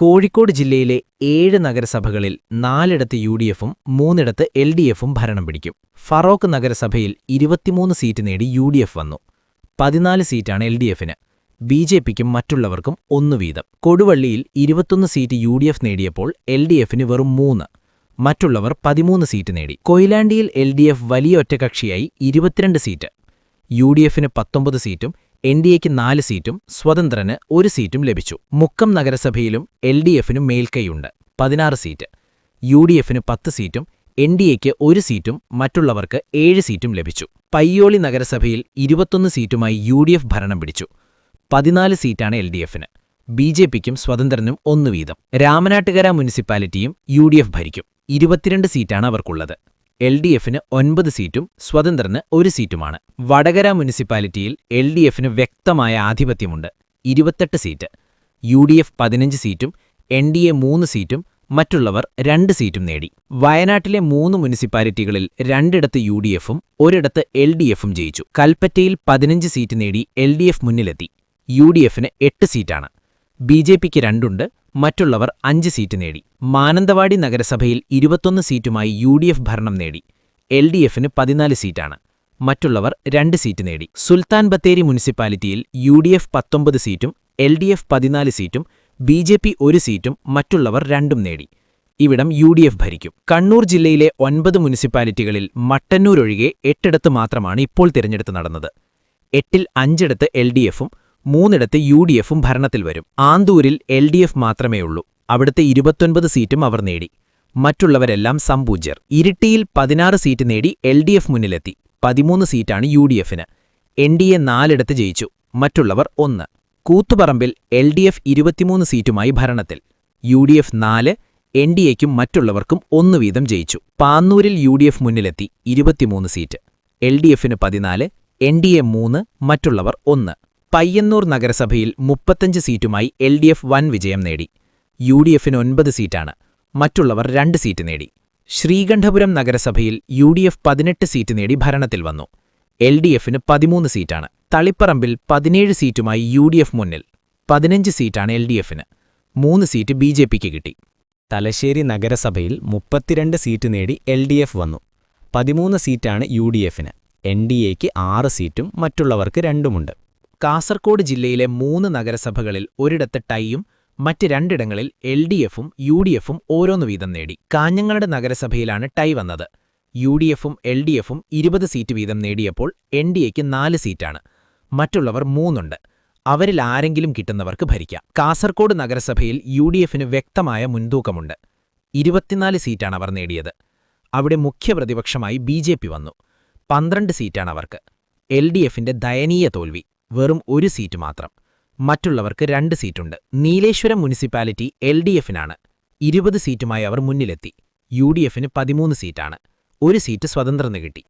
കോഴിക്കോട് ജില്ലയിലെ ഏഴ് നഗരസഭകളിൽ നാലിടത്ത് U D എഫും മൂന്നിടത്ത് എൽ ഡി എഫും ഭരണം പിടിക്കും. ഫറോക്ക് നഗരസഭയിൽ ഇരുപത്തിമൂന്ന് സീറ്റ് നേടി യു ഡി എഫ് വന്നു. പതിനാല് സീറ്റാണ് എൽ ഡി എഫിന് ബി ജെ പിക്കും മറ്റുള്ളവർക്കും ഒന്നു വീതം. കൊടുവള്ളിയിൽ ഇരുപത്തൊന്ന് സീറ്റ് യു ഡി എഫ് നേടിയപ്പോൾ എൽ ഡി എഫിന് വെറും മൂന്ന്. മറ്റുള്ളവർ പതിമൂന്ന് സീറ്റ് നേടി. കൊയിലാണ്ടിയിൽ എൽ ഡി എഫ് വലിയ ഒറ്റകക്ഷിയായി ഇരുപത്തിരണ്ട് സീറ്റ്. യു ഡി എഫിന് പത്തൊമ്പത് സീറ്റും എൻ ഡി എക്ക് നാല് സീറ്റും സ്വതന്ത്രന് ഒരു സീറ്റും ലഭിച്ചു. മുക്കം നഗരസഭയിലും എൽ ഡി എഫിനും മേൽക്കൈയുണ്ട്. പതിനാറ് സീറ്റ്. യു ഡി എഫിന് പത്ത് സീറ്റും എൻ ഡി എക്ക് ഒരു സീറ്റും മറ്റുള്ളവർക്ക് ഏഴ് സീറ്റും ലഭിച്ചു. പയ്യോളി നഗരസഭയിൽ ഇരുപത്തൊന്ന് സീറ്റുമായി യു ഡി എഫ് ഭരണം പിടിച്ചു. പതിനാല് സീറ്റാണ് എൽ ഡി എഫിന്. ബി ജെ പിക്കും സ്വതന്ത്രനും ഒന്നു വീതം. രാമനാട്ടുകര മുനിസിപ്പാലിറ്റിയും യു ഡി എഫ് ഭരിക്കും. ഇരുപത്തിരണ്ട് സീറ്റാണ് അവർക്കുള്ളത്. എൽ ഡി എഫിന് ഒൻപത് സീറ്റും സ്വതന്ത്രന് ഒരു സീറ്റുമാണ്. വടകര മുനിസിപ്പാലിറ്റിയിൽ എൽ ഡി എഫിന് വ്യക്തമായ ആധിപത്യമുണ്ട്. ഇരുപത്തെട്ട് സീറ്റ്. യു ഡി എഫ് പതിനഞ്ച് സീറ്റും എൻ ഡി എ മൂന്ന് സീറ്റും മറ്റുള്ളവർ രണ്ട് സീറ്റും നേടി. വയനാട്ടിലെ മൂന്ന് മുനിസിപ്പാലിറ്റികളിൽ രണ്ടിടത്ത് യു ഡി എഫും ഒരിടത്ത് എൽ ഡി എഫും ജയിച്ചു. കൽപ്പറ്റയിൽ പതിനഞ്ച് സീറ്റ് നേടി എൽ ഡി എഫ് മുന്നിലെത്തി. യു ഡി എഫിന് എട്ട് സീറ്റാണ്. ബി ജെ പിക്ക് രണ്ടുണ്ട് മറ്റുള്ളവർ അഞ്ച് സീറ്റ് നേടി. മാനന്തവാടി നഗരസഭയിൽ ഇരുപത്തൊന്ന് സീറ്റുമായി യു ഭരണം നേടി. എൽ ഡി എഫിന് പതിനാല് സീറ്റാണ്. മറ്റുള്ളവർ രണ്ട് സീറ്റ് നേടി. സുൽത്താൻ ബത്തേരി മുനിസിപ്പാലിറ്റിയിൽ യു ഡി എഫ് പത്തൊമ്പത് സീറ്റും എൽ ഡി എഫ് പതിനാല് സീറ്റും ബി ജെ പി ഒരു സീറ്റും മറ്റുള്ളവർ രണ്ടും നേടി. ഇവിടം യു ഡി എഫ് ഭരിക്കും. കണ്ണൂർ ജില്ലയിലെ ഒൻപത് മുനിസിപ്പാലിറ്റികളിൽ മട്ടന്നൂരൊഴികെ എട്ടിടത്ത് മാത്രമാണ് ഇപ്പോൾ തിരഞ്ഞെടുപ്പ് നടന്നത്. എട്ടിൽ അഞ്ചിടത്ത് എൽ ഡി എഫും മൂന്നിടത്ത് യു ഡി എഫും ഭരണത്തിൽ വരും. ആന്തൂരിൽ എൽ ഡി എഫ് മാത്രമേയുള്ളൂ. അവിടുത്തെ ഇരുപത്തൊൻപത് സീറ്റും അവർ നേടി. മറ്റുള്ളവരെല്ലാം സമ്പൂജ്യർ ഇരിട്ടിയിൽ പതിനാറ് സീറ്റ് നേടി എൽ ഡി എഫ് മുന്നിലെത്തി. പതിമൂന്ന് സീറ്റാണ് യു ഡി എഫിന്. എൻ ഡി എ നാലിടത്ത് ജയിച്ചു. മറ്റുള്ളവർ ഒന്ന്. കൂത്തുപറമ്പിൽ എൽ ഡി എഫ് ഇരുപത്തിമൂന്ന് സീറ്റുമായി ഭരണത്തിൽ. യു ഡി എഫ് നാല് എൻ ഡി എക്കും മറ്റുള്ളവർക്കും ഒന്നു വീതം ജയിച്ചു. പാന്നൂരിൽ യു ഡി എഫ് മുന്നിലെത്തി ഇരുപത്തിമൂന്ന് സീറ്റ്. എൽ ഡി എഫിന് പതിനാല് എൻ ഡി എ മൂന്ന് മറ്റുള്ളവർ ഒന്ന്. പയ്യന്നൂർ നഗരസഭയിൽ മുപ്പത്തഞ്ച് സീറ്റുമായി എൽ ഡി എഫ് വൻ വിജയം നേടി. യു ഡി എഫിന് ഒൻപത് സീറ്റാണ്. മറ്റുള്ളവർ രണ്ട് സീറ്റ് നേടി. ശ്രീകണ്ഠപുരം നഗരസഭയിൽ യു ഡി എഫ് പതിനെട്ട് സീറ്റ് നേടി ഭരണത്തിൽ വന്നു. എൽ ഡി എഫിന് പതിമൂന്ന് സീറ്റാണ്. തളിപ്പറമ്പിൽ പതിനേഴ് സീറ്റുമായി യു ഡി എഫ് മുന്നിൽ. പതിനഞ്ച് സീറ്റാണ് എൽ ഡി എഫിന്. മൂന്ന് സീറ്റ് ബി ജെ പിക്ക് കിട്ടി. തലശ്ശേരി നഗരസഭയിൽ മുപ്പത്തിരണ്ട് സീറ്റ് നേടി എൽ ഡി എഫ് വന്നു. പതിമൂന്ന് സീറ്റാണ് യു ഡി എഫിന്. എൻ ഡി എക്ക് ആറ് സീറ്റും മറ്റുള്ളവർക്ക് രണ്ടുമുണ്ട്. കാസർകോട് ജില്ലയിലെ മൂന്ന് നഗരസഭകളിൽ ഒരിടത്ത് ടൈയും മറ്റ് രണ്ടിടങ്ങളിൽ എൽ ഡി എഫും യു ഡി എഫും ഓരോന്ന് വീതം നേടി. കാഞ്ഞങ്ങാട് നഗരസഭയിലാണ് ടൈ വന്നത്. യു ഡി എഫും എൽ ഡി എഫും ഇരുപത് സീറ്റ് വീതം നേടിയപ്പോൾ എൻ ഡി എക്ക് നാല് സീറ്റാണ്. മറ്റുള്ളവർ മൂന്നുണ്ട്. അവരിൽ ആരെങ്കിലും കിട്ടുന്നവർക്ക് ഭരിക്കാം. കാസർകോട് നഗരസഭയിൽ യു ഡി എഫിന് വ്യക്തമായ മുൻതൂക്കമുണ്ട്. ഇരുപത്തിനാല് സീറ്റാണ് അവർ നേടിയത്. അവിടെ മുഖ്യ പ്രതിപക്ഷമായി ബി ജെ പി വന്നു. പന്ത്രണ്ട് സീറ്റാണ് അവർക്ക്. എൽ ഡി എഫിന്റെ ദയനീയ തോൽവി. വെറും ഒരു സീറ്റ് മാത്രം. മറ്റുള്ളവർക്ക് രണ്ട് സീറ്റുണ്ട്. നീലേശ്വരം മുനിസിപ്പാലിറ്റി എൽ ഡി എഫിനാണ്. ഇരുപത് സീറ്റുമായി അവർ മുന്നിലെത്തി. യു ഡി എഫിന് പതിമൂന്ന് സീറ്റാണ്. ഒരു സീറ്റ് സ്വതന്ത്രന് കിട്ടി.